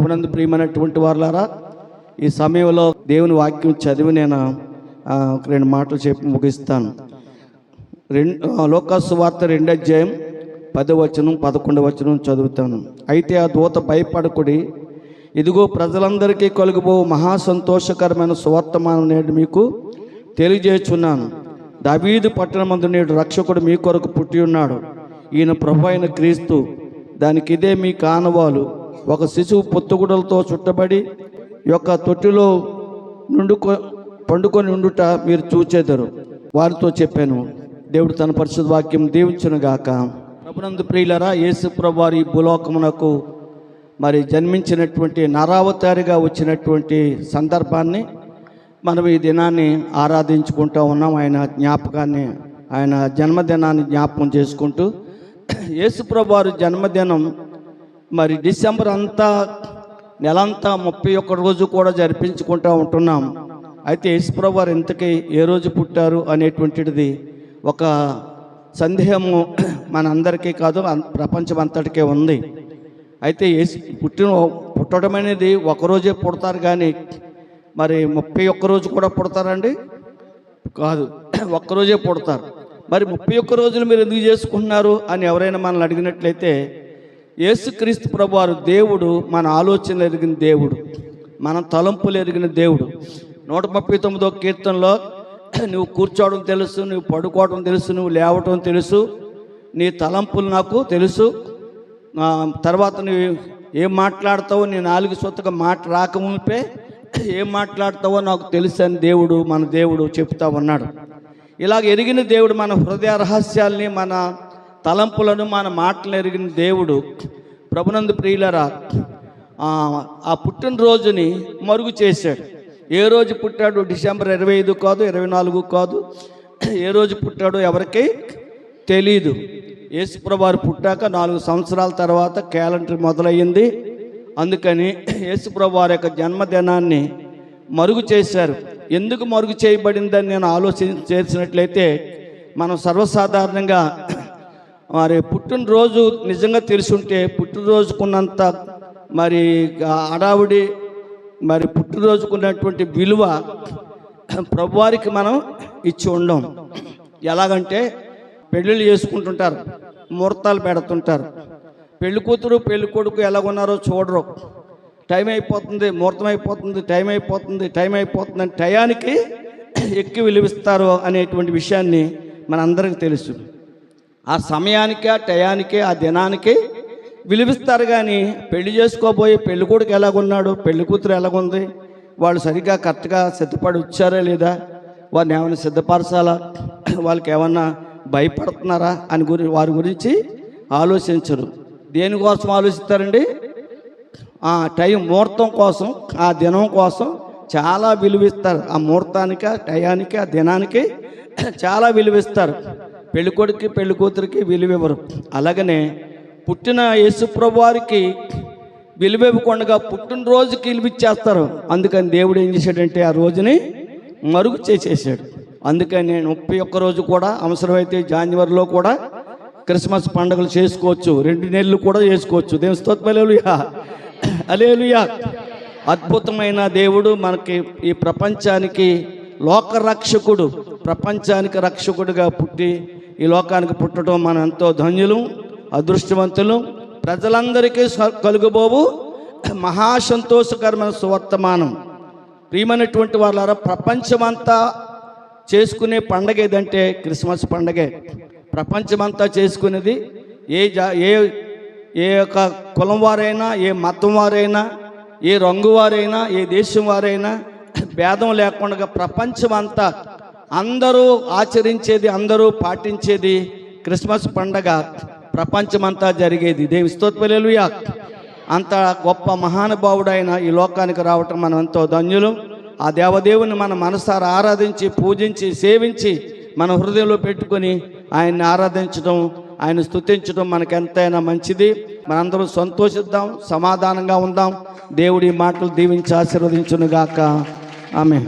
ప్రభునందు ప్రియమైనటువంటి వారులారా ఈ సమయంలో దేవుని వాక్యం చదివి నేను ఒక రెండు మాటలు చెప్పి ముగిస్తాను. రెండు లోకాసు వార్త రెండో అధ్యాయం పదవచనం పదకొండు వచనం చదువుతాను. అయితే ఆ దూత భయపడకుడి ఇదిగో ప్రజలందరికీ కలుగుబో మహా సంతోషకరమైన సువర్తమానం నేడు మీకు తెలియజేస్తున్నాను దావీదు పట్టణమందు నేడు రక్షకుడు మీ కొరకు పుట్టి ఉన్నాడు. ఈయన ప్రభు అయిన క్రీస్తు దానికి ఇదే మీ కానవాలు. ఒక శిశువు పొత్తుగుడలతో చుట్టబడి యొక్క తొట్టిలో నుండుకొ పండుకొని ఉండుట మీరు చూచేదరు. వారితో చెప్పాను దేవుడు తన పరిశుద్ధ వాక్యం దీవించునుగాక. ప్రభునందు ప్రియులరా యేసు ప్రభువారి భూలోకమునకు మరి జన్మించినటువంటి నరావతారిగా వచ్చినటువంటి సందర్భాన్ని మనం ఈ దినాన్ని ఆరాధించుకుంటూ ఉన్నాం. ఆయన జ్ఞాపకాన్ని ఆయన జన్మదినాన్ని జ్ఞాపకం చేసుకుంటూ యేసు ప్రభువారి జన్మదినం మరి డిసెంబర్ అంతా నెలంతా ముప్పై ఒక్క రోజు కూడా జరిపించుకుంటూ ఉంటున్నాం. అయితే యేసుప్రభు వారు ఇంతకీ ఏ రోజు పుట్టారు అనేటువంటిది ఒక సందేహము మన అందరికీ కాదు అన్- ప్రపంచం అంతటికే ఉంది. అయితే యేసు పుట్టిన పుట్టడం అనేది ఒకరోజే పుడతారు కానీ మరి ముప్పై ఒక్క రోజు కూడా పుడతారండి? కాదు ఒక్కరోజే పుడతారు. మరి ముప్పై ఒక్క రోజులు మీరు ఎందుకు చేసుకుంటున్నారు అని ఎవరైనా మనల్ని అడిగినట్లయితే యేసుక్రీస్తు ప్రభువారు దేవుడు మన ఆలోచనలు ఎరిగిన దేవుడు మన తలంపులు ఎరిగిన దేవుడు. నూట ముప్పై తొమ్మిదో కీర్తనలో నువ్వు కూర్చోవడం తెలుసు నువ్వు పడుకోవడం తెలుసు నువ్వు లేవటం తెలుసు నీ తలంపులు నాకు తెలుసు. తర్వాత నువ్వు ఏం మాట్లాడతావో నీ నాలుగు సొత్తగా మాట రాకముపే ఏం మాట్లాడతావో నాకు తెలుసు అని దేవుడు మన దేవుడు చెప్తా ఉన్నాడు. ఇలాగ ఎరిగిన దేవుడు మన హృదయ రహస్యాల్ని మన తలంపులను మన మాటలు ఎరిగిన దేవుడు ప్రభునందు ప్రియులరా ఆ, పుట్టినరోజుని మరుగు చేశాడు. ఏ రోజు పుట్టాడు? డిసెంబర్ ఇరవై ఐదు కాదు ఇరవై నాలుగు కాదు. ఏ రోజు పుట్టాడో ఎవరికి తెలీదు. యేసుప్రభారు పుట్టాక నాలుగు సంవత్సరాల తర్వాత క్యాలెండర్ మొదలయ్యింది. అందుకని యేసుప్రభారు యొక్క జన్మదినాన్ని మరుగు చేశారు. ఎందుకు మరుగు చేయబడిందని నేను ఆలోచన చేసినట్లయితే మనం సర్వసాధారణంగా మరి పుట్టినరోజు నిజంగా తెలుసుంటే పుట్టినరోజుకున్నంత మరి అడావుడి హడావుడి మరి పుట్టినరోజుకున్నటువంటి విలువ ప్రభువారికి మనం ఇచ్చి ఉండం. ఎలాగంటే పెళ్ళిళ్ళు చేసుకుంటుంటారు ముహూర్తాలు పెడుతుంటారు. పెళ్ళి కూతురు పెళ్ళి కొడుకు ఎలాగున్నారో చూడరు. టైం అయిపోతుంది ముహూర్తం అయిపోతుంది టైం అయిపోతుంది టైం అయిపోతుంది అని టయానికి ఎక్కి విలువిస్తారు అనేటువంటి విషయాన్ని మనందరికీ తెలుసు. ఆ సమయానికి ఆ టయానికి ఆ దినానికి విలువిస్తారు కానీ పెళ్ళి చేసుకోబోయే పెళ్ళి కొడుకు ఎలాగున్నాడు? పెళ్ళి కూతురు ఎలాగుంది? వాళ్ళు సరిగ్గా కరెక్ట్గా సిద్ధపడి వచ్చారా లేదా? వారిని ఏమైనా సిద్ధపరచాలా? వాళ్ళకి ఏమన్నా భయపడుతున్నారా? అని గురి వారి గురించి ఆలోచించరు. దేనికోసం ఆలోచిస్తారండి? ఆ టైం ముహూర్తం కోసం ఆ దినం కోసం చాలా విలువిస్తారు. ఆ ముహూర్తానికి ఆ టయానికి ఆ దినానికి చాలా విలువిస్తారు. పెళ్ళికొడుకి పెళ్ళి కూతురికి విలువివ్వరు అలాగనే పుట్టిన యేసుప్రభు వారికి విలువివ్వకుండా పుట్టినరోజుకి విలువిచ్చేస్తారు అందుకని దేవుడు ఏం చేశాడంటే ఆ రోజుని మరుగు చేసేసాడు. అందుకని నేను ముప్పై ఒక్క రోజు కూడా అవసరమైతే జాన్వరిలో కూడా క్రిస్మస్ పండుగలు చేసుకోవచ్చు. రెండు నెలలు కూడా చేసుకోవచ్చు. దేవుని స్తోత్మలేలుయా అలేలుయా అద్భుతమైన దేవుడు మనకి ఈ ప్రపంచానికి లోక రక్షకుడు ప్రపంచానికి రక్షకుడిగా పుట్టి ఈ లోకానికి పుట్టడం మనం ఎంతో ధన్యులు అదృష్టవంతులు. ప్రజలందరికీ స- కలుగుబోవు. మహాసంతోషకరమైన సువర్తమానం. ప్రియమైనటువంటి వాళ్ళారా ప్రపంచమంతా చేసుకునే పండగ ఏదంటే క్రిస్మస్ పండగే. ప్రపంచమంతా చేసుకునేది ఏ జా ఏ ఏ యొక్క కులం వారైనా ఏ మతం వారైనా ఏ రంగు వారైనా ఏ దేశం వారైనా భేదం లేకుండా ప్రపంచమంతా అందరూ ఆచరించేది అందరూ పాటించేది క్రిస్మస్ పండగ. ప్రపంచమంతా జరిగేది. దేవి స్తోత్పలేలుయా అంత గొప్ప మహానుభావుడైన ఈ లోకానికి రావటం మనం ఎంతో ధన్యులు. ఆ దేవదేవుని మన మనసారా ఆరాధించి పూజించి సేవించి మన హృదయంలో పెట్టుకొని ఆయన్ని ఆరాధించడం ఆయన స్తుతించడం మనకు ఎంతైనా మంచిది. మనందరం సంతోషిద్దాం సమాధానంగా ఉందాం. దేవుడి మాటలు దీవించి ఆశీర్వదించునుగాక. ఆమె